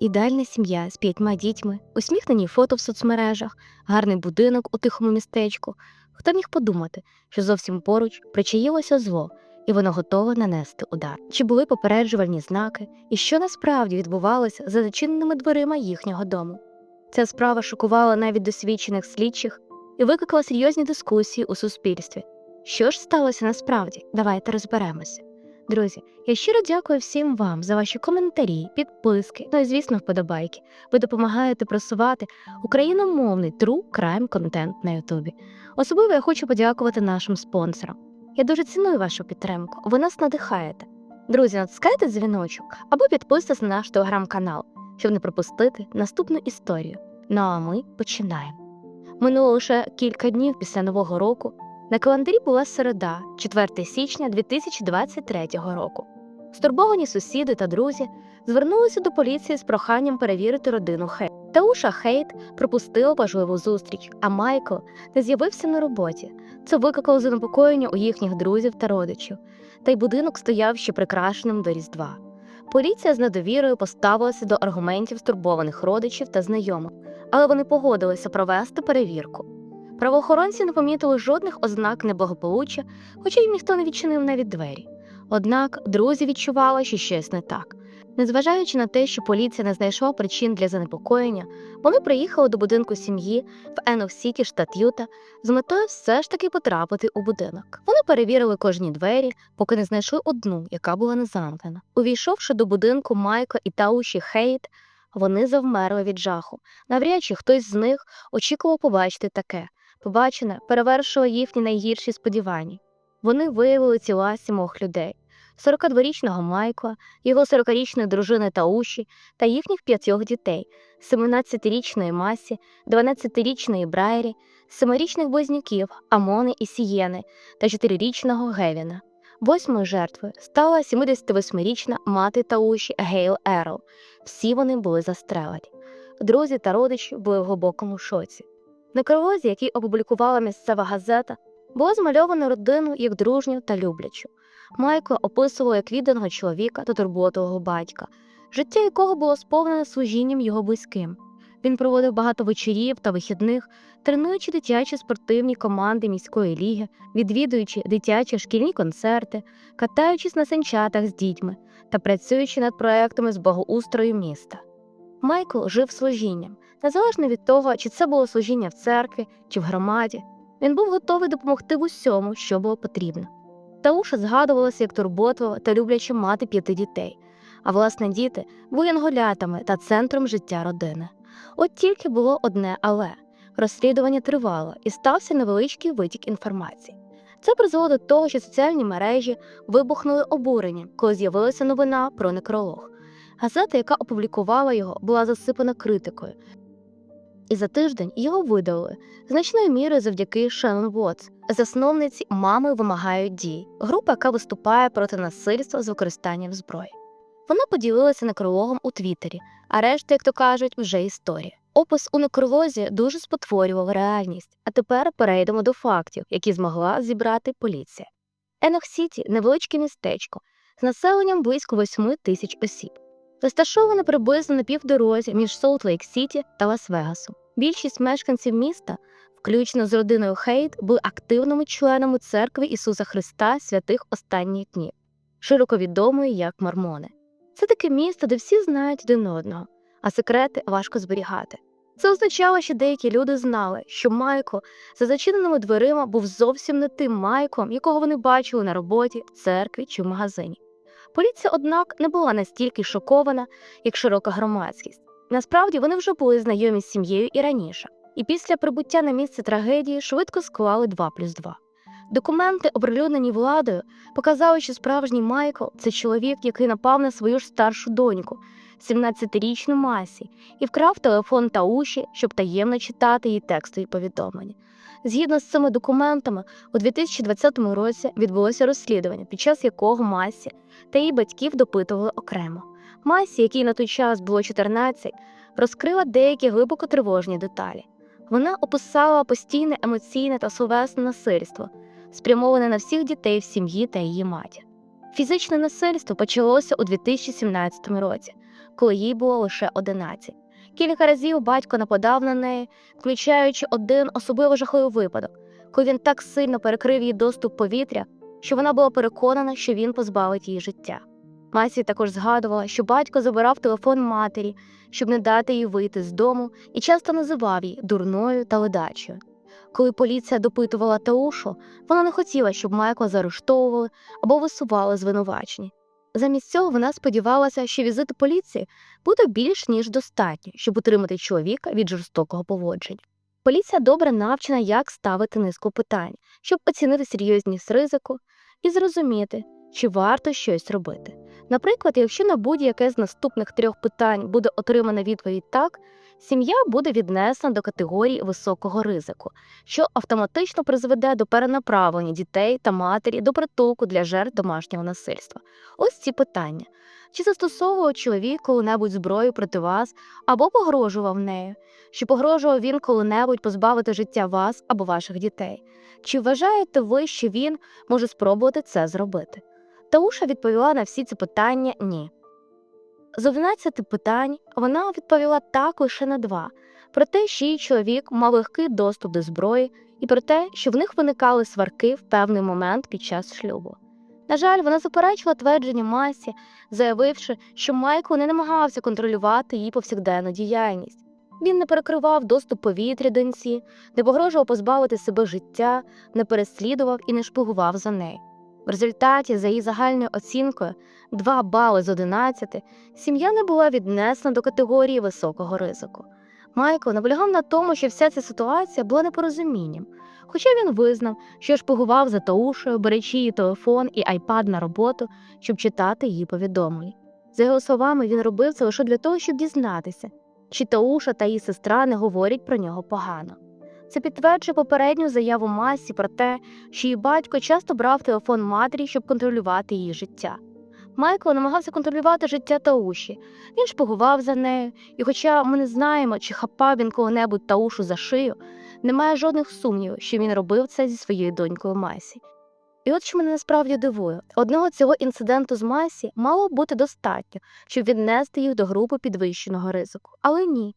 Ідеальна сім'я з п'ятьма дітьми, усміхнені фото в соцмережах, гарний будинок у тихому містечку. Хто міг подумати, що зовсім поруч причаїлося зло, і воно готове нанести удар? Чи були попереджувальні знаки, і що насправді відбувалося за зачиненими дверима їхнього дому? Ця справа шокувала навіть досвідчених слідчих і викликала серйозні дискусії у суспільстві. Що ж сталося насправді? Давайте розберемося. Друзі, я щиро дякую всім вам за ваші коментарі, підписки, ну і звісно, вподобайки. Ви допомагаєте просувати україномовний true crime контент на Ютубі. Особливо я хочу подякувати нашим спонсорам. Я дуже ціную вашу підтримку. Ви нас надихаєте. Друзі, натискайте дзвіночок або підписуйтесь на наш телеграм-канал, щоб не пропустити наступну історію. Ну а ми починаємо. Минуло лише кілька днів після нового року. На календарі була середа, 4 січня 2023 року. Стурбовані сусіди та друзі звернулися до поліції з проханням перевірити родину Хейт. Тауша Хейт пропустила важливу зустріч, а Майкл не з'явився на роботі. Це викликало занепокоєння у їхніх друзів та родичів. Та й будинок стояв ще прикрашеним до Різдва. Поліція з недовірою поставилася до аргументів стурбованих родичів та знайомих, але вони погодилися провести перевірку. Правоохоронці не помітили жодних ознак неблагополуччя, хоча їм ніхто не відчинив навіть двері. Однак друзі відчували, що щось не так. Незважаючи на те, що поліція не знайшла причин для занепокоєння, вони приїхали до будинку сім'ї в Енох Сіті, штат Юта, з метою все ж таки потрапити у будинок. Вони перевірили кожні двері, поки не знайшли одну, яка була не замкнена. Увійшовши до будинку Майка і Тауші Хейт, вони завмерли від жаху. Навряд чи хтось з них очікував побачити таке. Побачене перевершило їхні найгірші сподівання. Вони виявили тіла сімох людей: 42-річного Майкла, його 40-річної дружини Тауші та їхніх п'ятьох дітей, 17-річної Масі, 12-річної Брайрі, 7-річних близнюків Амони і Сієни та 4-річного Гевіна. Восьмою жертвою стала 78-річна мати Тауші Гейл Ерл. Всі вони були застрелені. Друзі та родичі були в глибокому шоці. На кривозі, який опублікувала місцева газета, було змальовано родину як дружню та люблячу. Майкла описував як відданого чоловіка та турботового батька, життя якого було сповнене служінням його близьким. Він проводив багато вечорів та вихідних, тренуючи дитячі спортивні команди міської ліги, відвідуючи дитячі шкільні концерти, катаючись на санчатах з дітьми та працюючи над проектами з благоустрою міста. Майкл жив служінням, незалежно від того, чи це було служіння в церкві чи в громаді. Він був готовий допомогти в усьому, що було потрібно. Тауша згадувалася як турботова та любляча мати п'яти дітей, а власне діти були янголятами та центром життя родини. От тільки було одне але розслідування тривало і стався невеличкий витік інформації. Це призвело до того, що соціальні мережі вибухнули обуренням, коли з'явилася новина про некролог. Газета, яка опублікувала його, була засипана критикою. І за тиждень його видалили значною мірою завдяки Шеннон Вотс, засновниці мами вимагають дій, група, яка виступає проти насильства з використанням зброї. Вона поділилася некрологом у Твіттері, а решта, як то кажуть, вже історія. Опис у некролозі дуже спотворював реальність. А тепер перейдемо до фактів, які змогла зібрати поліція. Енох Сіті невеличке містечко з населенням близько 8 тисяч осіб. Розташоване приблизно на півдорозі між Солт-Лейк Сіті та Лас-Вегасом. Більшість мешканців міста, включно з родиною Хейт, були активними членами церкви Ісуса Христа святих останніх днів, широко відомої як мормони. Це таке місто, де всі знають один одного, а секрети важко зберігати. Це означало, що деякі люди знали, що Майкл за зачиненими дверима був зовсім не тим Майклом, якого вони бачили на роботі, церкві чи в магазині. Поліція, однак, не була настільки шокована, як широка громадськість. Насправді вони вже були знайомі з сім'єю і раніше, і після прибуття на місце трагедії швидко склали 2 плюс 2. Документи, оприлюднені владою, показали, що справжній Майкл це чоловік, який напав на свою ж старшу доньку, 17-річну Масі, і вкрав телефон Тауші, щоб таємно читати її текстові повідомлення. Згідно з цими документами, у 2020 році відбулося розслідування, під час якого Масі та її батьків допитували окремо. Масі, якій на той час було 14, розкрила деякі глибоко тривожні деталі. Вона описала постійне емоційне та словесне насильство, спрямоване на всіх дітей в сім'ї та її матір. Фізичне насильство почалося у 2017 році, коли їй було лише 11. Кілька разів батько нападав на неї, включаючи один особливо жахливий випадок, коли він так сильно перекрив їй доступ повітря, що вона була переконана, що він позбавить її життя. Масі також згадувала, що батько забирав телефон матері, щоб не дати їй вийти з дому, і часто називав її дурною та ледачою. Коли поліція допитувала Таушу, вона не хотіла, щоб Майкла заарештовували або висували звинувачення. Замість цього вона сподівалася, що візит поліції буде більш ніж достатньо, щоб утримати чоловіка від жорстокого поводження. Поліція добре навчена, як ставити низку питань, щоб оцінити серйозність ризику і зрозуміти, чи варто щось робити. Наприклад, якщо на будь-яке з наступних трьох питань буде отримана відповідь так, сім'я буде віднесена до категорії високого ризику, що автоматично призведе до перенаправлення дітей та матері до притулку для жертв домашнього насильства. Ось ці питання: чи застосовував чоловік коли-небудь зброю проти вас або погрожував нею? Чи погрожував він коли-небудь позбавити життя вас або ваших дітей? Чи вважаєте ви, що він може спробувати це зробити? Тауша відповіла на всі ці питання ні. З 11 питань вона відповіла так лише на два: про те, що її чоловік мав легкий доступ до зброї, і про те, що в них виникали сварки в певний момент під час шлюбу. На жаль, вона заперечила твердження Масі, заявивши, що Майкл не намагався контролювати її повсякденну діяльність. Він не перекривав доступ повітря доньці, не погрожував позбавити себе життя, не переслідував і не шпигував за нею. В результаті, за її загальною оцінкою 2 бали з 11, сім'я не була віднесена до категорії високого ризику. Майкл наполягав на тому, що вся ця ситуація була непорозумінням, хоча він визнав, що шпигував за Таушею, беречи її телефон і айпад на роботу, щоб читати її повідомлення. За його словами, він робив це лише для того, щоб дізнатися, чи Тауша та її сестра не говорять про нього погано. Це підтверджує попередню заяву Масі про те, що її батько часто брав телефон матері, щоб контролювати її життя. Майкл намагався контролювати життя Тауші. Він шпигував за нею, і, хоча ми не знаємо, чи хапав він коли-небудь Таушу за шию, немає жодних сумнівів, що він робив це зі своєю донькою Масі. І от що мене насправді дивує: одного цього інциденту з Масі мало б бути достатньо, щоб віднести їх до групи підвищеного ризику. Але ні.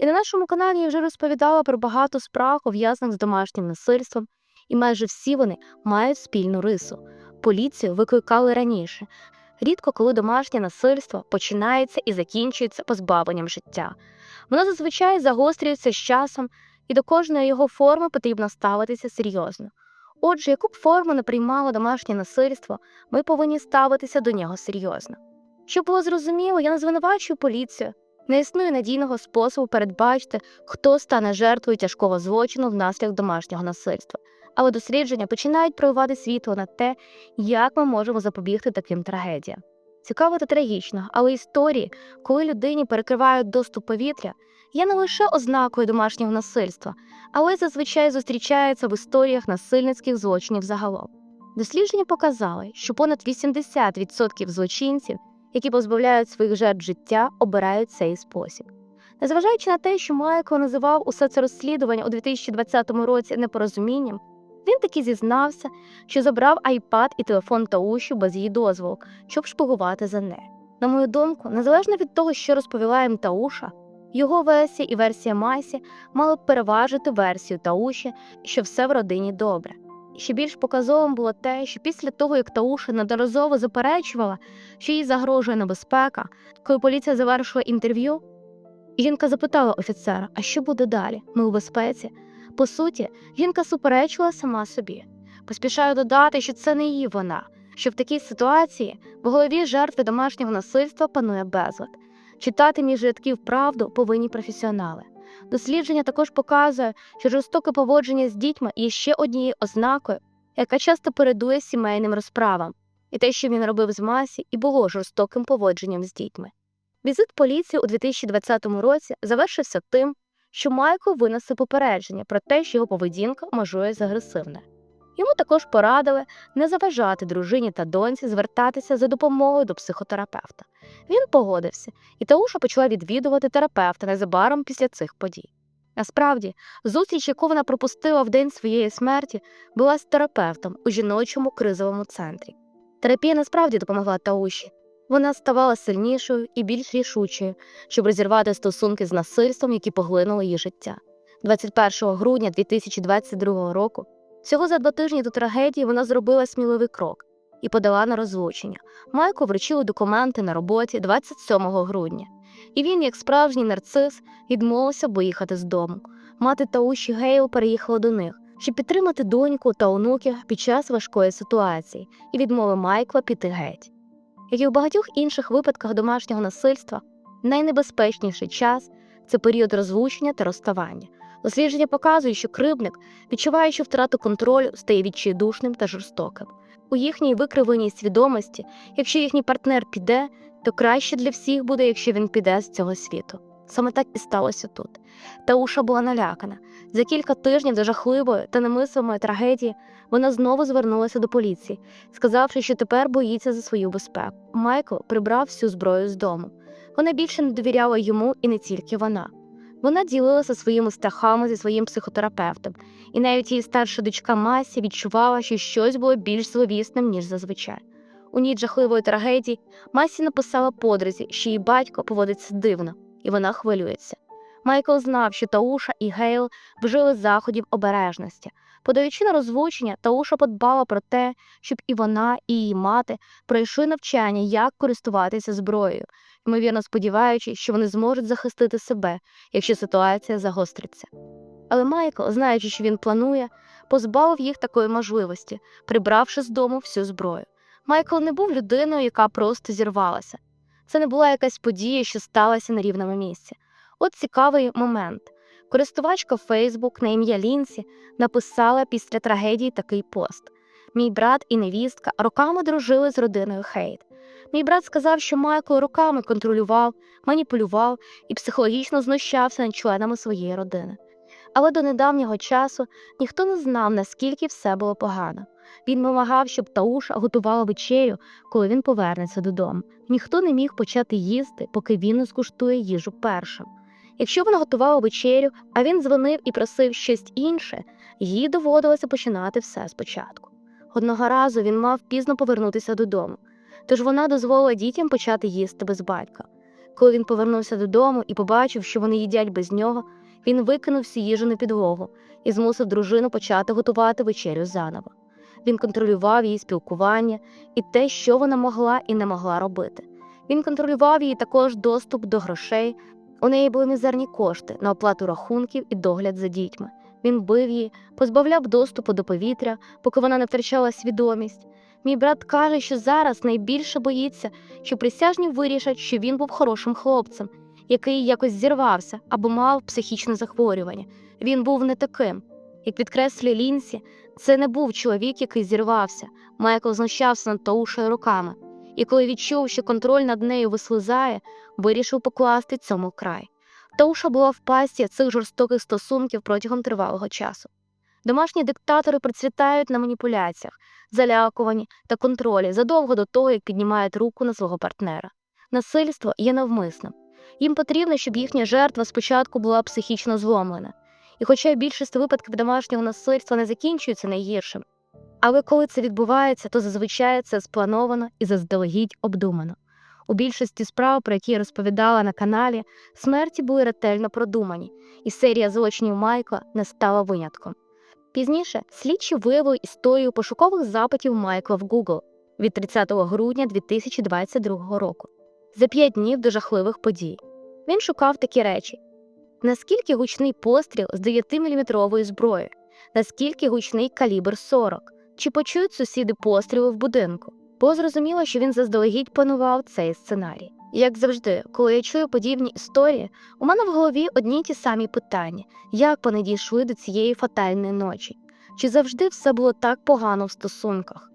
І на нашому каналі я вже розповідала про багато справ, пов'язаних з домашнім насильством, і майже всі вони мають спільну рису. Поліцію викликали раніше. Рідко коли домашнє насильство починається і закінчується позбавленням життя. Воно зазвичай загострюється з часом, і до кожної його форми потрібно ставитися серйозно. Отже, яку б форму не приймало домашнє насильство, ми повинні ставитися до нього серйозно. Щоб було зрозуміло, я не звинувачую поліцію. Не існує надійного способу передбачити, хто стане жертвою тяжкого злочину внаслідок домашнього насильства. Але дослідження починають проливати світло на те, як ми можемо запобігти таким трагедіям. Цікаво та трагічно, але історії, коли людині перекривають доступ повітря, є не лише ознакою домашнього насильства, але зазвичай зустрічаються в історіях насильницьких злочинів загалом. Дослідження показали, що понад 80% злочинців які позбавляють своїх жертв життя, обирають цей спосіб. Незважаючи на те, що Майкл називав усе це розслідування у 2020 році непорозумінням, він таки зізнався, що забрав айпад і телефон Тауші без її дозволу, щоб шпигувати за нею. На мою думку, незалежно від того, що розповіла їм Тауша, його версія і версія Масі мали б переважити версію Тауші, що все в родині добре. Ще більш показовим було те, що після того, як Тауша неодноразово заперечувала, що їй загрожує небезпека, коли поліція завершила інтерв'ю, жінка запитала офіцера, а що буде далі? Ми у безпеці. По суті, жінка суперечила сама собі. Поспішаю додати, що це не її вона, що в такій ситуації в голові жертви домашнього насильства панує безлад. Читати між рядків правду повинні професіонали. Дослідження також показує, що жорстоке поводження з дітьми є ще однією ознакою, яка часто передує сімейним розправам, і те, що він робив з масі, і було жорстоким поводженням з дітьми. Візит поліції у 2020 році завершився тим, що Майкл винесе попередження про те, що його поведінка межує з агресивною. Йому також порадили не заважати дружині та доньці звертатися за допомогою до психотерапевта. Він погодився, і Тауша почала відвідувати терапевта незабаром після цих подій. Насправді, зустріч, яку вона пропустила в день своєї смерті, була з терапевтом у жіночому кризовому центрі. Терапія насправді допомогла Тауші. Вона ставала сильнішою і більш рішучою, щоб розірвати стосунки з насильством, які поглинули її життя. 21 грудня 2022 року, всього за два тижні до трагедії, вона зробила сміливий крок і подала на розлучення. Майку вручили документи на роботі 27 грудня, і він, як справжній нарцис, відмовився виїхати з дому. Мати Тауші Гейл переїхала до них, щоб підтримати доньку та онуків під час важкої ситуації і відмови Майкла піти геть. Як і у багатьох інших випадках домашнього насильства, найнебезпечніший час це період розлучення та розставання. Дослідження показують, що кривдник, відчуваючи втрату контролю, стає відчайдушним та жорстоким. У їхній викривленій свідомості, якщо їхній партнер піде, то краще для всіх буде, якщо він піде з цього світу. Саме так і сталося тут. Тауша була налякана. За кілька тижнів до жахливої та немислимої трагедії вона знову звернулася до поліції, сказавши, що тепер боїться за свою безпеку. Майкл прибрав всю зброю з дому. Вона більше не довіряла йому і не тільки вона. Вона ділилася своїми страхами зі своїм психотерапевтом, і навіть її старша дочка Масі відчувала, що щось було більш зловісним, ніж зазвичай. У ніч жахливої трагедії Масі написала подрузі, що її батько поводиться дивно, і вона хвилюється. Майкл знав, що Тауша і Гейл вжили заходів обережності. Подаючи на розлучення, Тауша подбала про те, щоб і вона, і її мати пройшли навчання, як користуватися зброєю, ймовірно сподіваючись, що вони зможуть захистити себе, якщо ситуація загостриться. Але Майкл, знаючи, що він планує, позбавив їх такої можливості, прибравши з дому всю зброю. Майкл не був людиною, яка просто зірвалася. Це не була якась подія, що сталася на рівному місці. От цікавий момент. Користувачка Facebook на ім'я Лінсі написала після трагедії такий пост: Мій брат і невістка роками дружили з родиною Хейт. Мій брат сказав, що Майкл роками контролював, маніпулював і психологічно знущався над членами своєї родини. Але до недавнього часу ніхто не знав, наскільки все було погано. Він вимагав, щоб Тауша готувала вечерю, коли він повернеться додому. Ніхто не міг почати їсти, поки він не скуштує їжу першим. Якщо вона готувала вечерю, а він дзвонив і просив щось інше, їй доводилося починати все спочатку. Одного разу він мав пізно повернутися додому, тож вона дозволила дітям почати їсти без батька. Коли він повернувся додому і побачив, що вони їдять без нього, він викинув всю їжу на підлогу і змусив дружину почати готувати вечерю заново. Він контролював її спілкування і те, що вона могла і не могла робити. Він контролював її також доступ до грошей. У неї були мізерні кошти на оплату рахунків і догляд за дітьми. Він бив її, позбавляв доступу до повітря, поки вона не втрачала свідомість. Мій брат каже, що зараз найбільше боїться, що присяжні вирішать, що він був хорошим хлопцем, який якось зірвався або мав психічне захворювання. Він був не таким. Як підкреслює Лінсі, це не був чоловік, який зірвався. Майкл знущався над Таушею руками, і коли відчув, що контроль над нею вислизає, вирішив покласти цьому край. Тауша була в пасті цих жорстоких стосунків протягом тривалого часу. Домашні диктатори процвітають на маніпуляціях, залякуванні та контролі задовго до того, як піднімають руку на свого партнера. Насильство є навмисним. Їм потрібно, щоб їхня жертва спочатку була психічно зломлена. І хоча більшість випадків домашнього насильства не закінчується найгіршим, але коли це відбувається, то зазвичай це сплановано і заздалегідь обдумано. У більшості справ, про які я розповідала на каналі, смерті були ретельно продумані, і серія злочинів Майкла не стала винятком. Пізніше слідчі виявили історію пошукових запитів Майкла в Google від 30 грудня 2022 року за п'ять днів до жахливих подій. Він шукав такі речі: наскільки гучний постріл з 9-мм зброї, наскільки гучний калібр 40, чи почують сусіди постріли в будинку. Бо зрозуміло, що він заздалегідь планував цей сценарій. Як завжди, коли я чую подібні історії, у мене в голові одні й ті самі питання: як вони дійшли до цієї фатальної ночі? Чи завжди все було так погано в стосунках?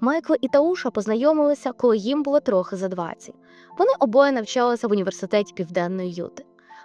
Майкл і Тауша познайомилися, коли їм було трохи за 20. Вони обоє навчалися в університеті Південної Юти.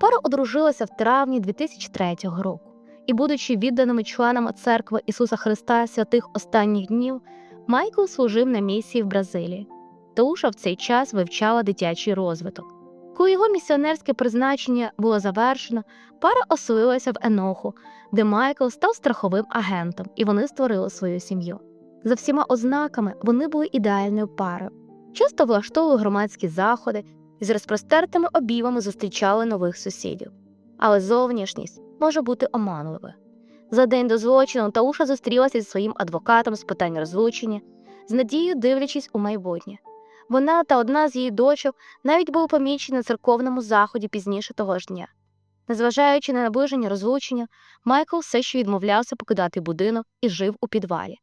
Пара одружилася в травні 2003 року, і, будучи відданими членами церкви Ісуса Христа святих останніх днів, Майкл служив на місії в Бразилії. Тауша в цей час вивчала дитячий розвиток. Коли його місіонерське призначення було завершено, пара оселилася в Еноху, де Майкл став страховим агентом, і вони створили свою сім'ю. За всіма ознаками вони були ідеальною парою. Часто влаштовували громадські заходи і з розпростертими обіймами зустрічали нових сусідів. Але зовнішність може бути оманливою. За день до злочину Тауша зустрілася зі своїм адвокатом з питань розлучення, з надією дивлячись у майбутнє. Вона та одна з її дочок навіть були помічені на церковному заході пізніше того ж дня. Незважаючи на наближення розлучення, Майкл все ще відмовлявся покидати будинок і жив у підвалі.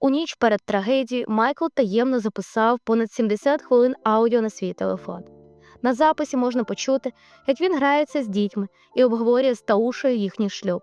У ніч перед трагедією Майкл таємно записав понад 70 хвилин аудіо на свій телефон. На записі можна почути, як він грається з дітьми і обговорює з Таушею їхній шлюб.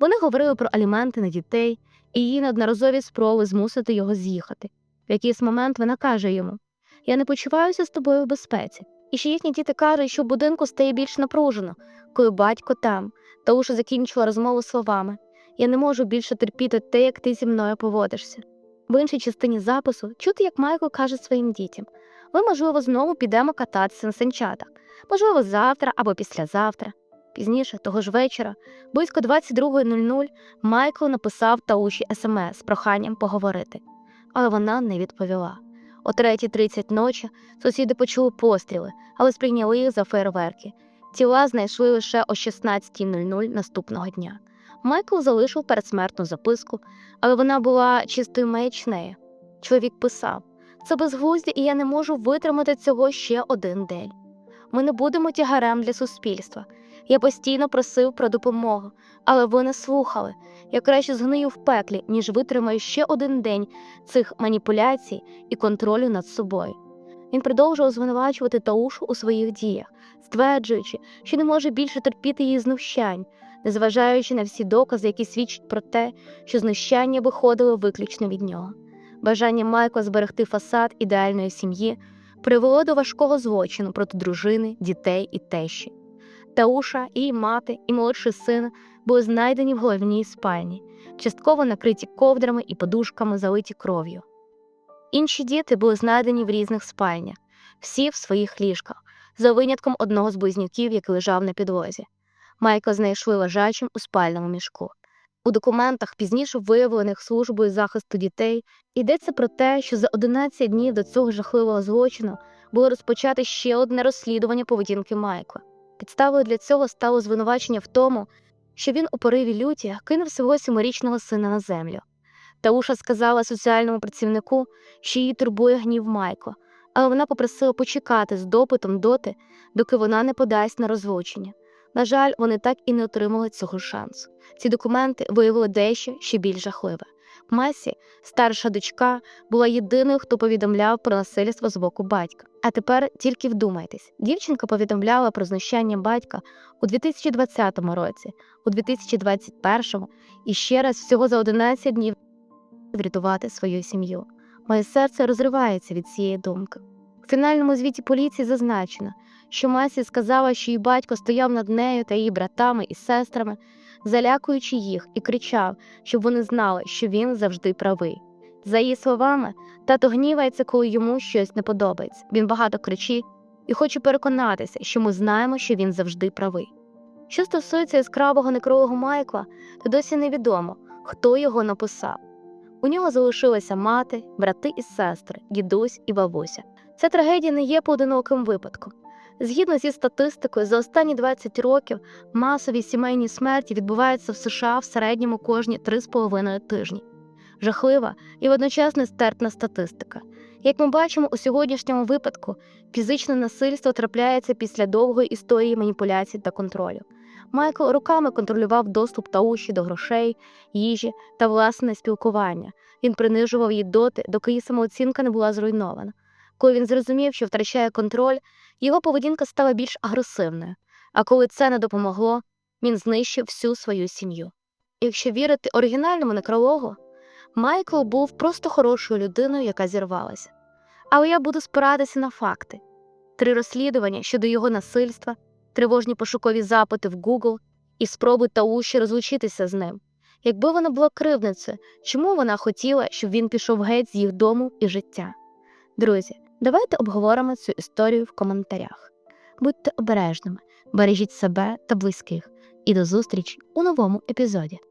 Вони говорили про аліменти на дітей і її неодноразові спроби змусити його з'їхати. В якийсь момент вона каже йому: Я не почуваюся з тобою в безпеці. І ще їхні діти кажуть, що в будинку стає більш напружено, коли батько там. Тауша закінчила розмову словами: Я не можу більше терпіти те, як ти зі мною поводишся. В іншій частині запису чути, як Майкл каже своїм дітям: Ми, можливо, знову підемо кататися на санчатах, можливо, завтра або післязавтра. Пізніше, того ж вечора, близько 22.00, Майкл написав Тауші смс з проханням поговорити, але вона не відповіла. О 3.30 ночі сусіди почули постріли, але сприйняли їх за фейерверки. Тіла знайшли лише о 16.00 наступного дня. Майкл залишив передсмертну записку, але вона була чистою маячнею. Чоловік писав: це безглуздя, і я не можу витримати цього ще один день. Ми не будемо тягарем для суспільства. Я постійно просив про допомогу, але ви не слухали. Я краще згнию в пеклі, ніж витримаю ще один день цих маніпуляцій і контролю над собою. Він продовжував звинувачувати Таушу у своїх діях, стверджуючи, що не може більше терпіти її знущань, незважаючи на всі докази, які свідчать про те, що знущання виходили виключно від нього. Бажання Майкла зберегти фасад ідеальної сім'ї привело до важкого злочину проти дружини, дітей і тещі. Тауша, її мати і молодший син були знайдені в головній спальні, частково накриті ковдрами і подушками, залиті кров'ю. Інші діти були знайдені в різних спальнях, всі в своїх ліжках, за винятком одного з близнюків, який лежав на підлозі. Майка знайшли лежачим у спальному мішку. У документах, пізніше виявлених службою захисту дітей, йдеться про те, що за 11 днів до цього жахливого злочину було розпочати ще одне розслідування поведінки Майкла. Підставою для цього стало звинувачення в тому, що він у пориві люті кинув свого семирічного сина на землю. Тауша сказала соціальному працівнику, що її турбує гнів Майкла, але вона попросила почекати з допитом доти, доки вона не подасть на розлучення. На жаль, вони так і не отримали цього шансу. Ці документи виявили дещо ще більш жахливе. Масі, старша дочка, була єдиною, хто повідомляв про насильство з боку батька. А тепер тільки вдумайтесь: дівчинка повідомляла про знущання батька у 2020 році, у 2021 і ще раз всього за 11 днів врятувати свою сім'ю. Моє серце розривається від цієї думки. У фінальному звіті поліції зазначено, що Масі сказала, що її батько стояв над нею та її братами і сестрами, залякуючи їх, і кричав, щоб вони знали, що він завжди правий. За її словами, тато гнівається, коли йому щось не подобається. Він багато кричить і хоче переконатися, що ми знаємо, що він завжди правий. Що стосується яскравого некролого Майкла, то досі невідомо, хто його написав. У нього залишилася мати, брати і сестри, дідусь і бабуся. Ця трагедія не є поодиноким випадком. Згідно зі статистикою, за останні 20 років масові сімейні смерті відбуваються в США в середньому кожні 3,5 тижні. Жахлива і водночас нестерпна статистика. Як ми бачимо у сьогоднішньому випадку, фізичне насильство трапляється після довгої історії маніпуляцій та контролю. Майкл руками контролював доступ Тауші до грошей, їжі та власне спілкування. Він принижував її доти, доки її самооцінка не була зруйнована. Коли він зрозумів, що втрачає контроль, його поведінка стала більш агресивною. А коли це не допомогло, він знищив всю свою сім'ю. Якщо вірити оригінальному некрологу, Майкл був просто хорошою людиною, яка зірвалася. Але я буду спиратися на факти: три розслідування щодо його насильства, тривожні пошукові запити в Google і спроби Тауші розлучитися з ним. Якби вона була кривницею, чому вона хотіла, щоб він пішов геть з їх дому і життя? Друзі, давайте обговоримо цю історію в коментарях. Будьте обережними, бережіть себе та близьких, і до зустрічі у новому епізоді.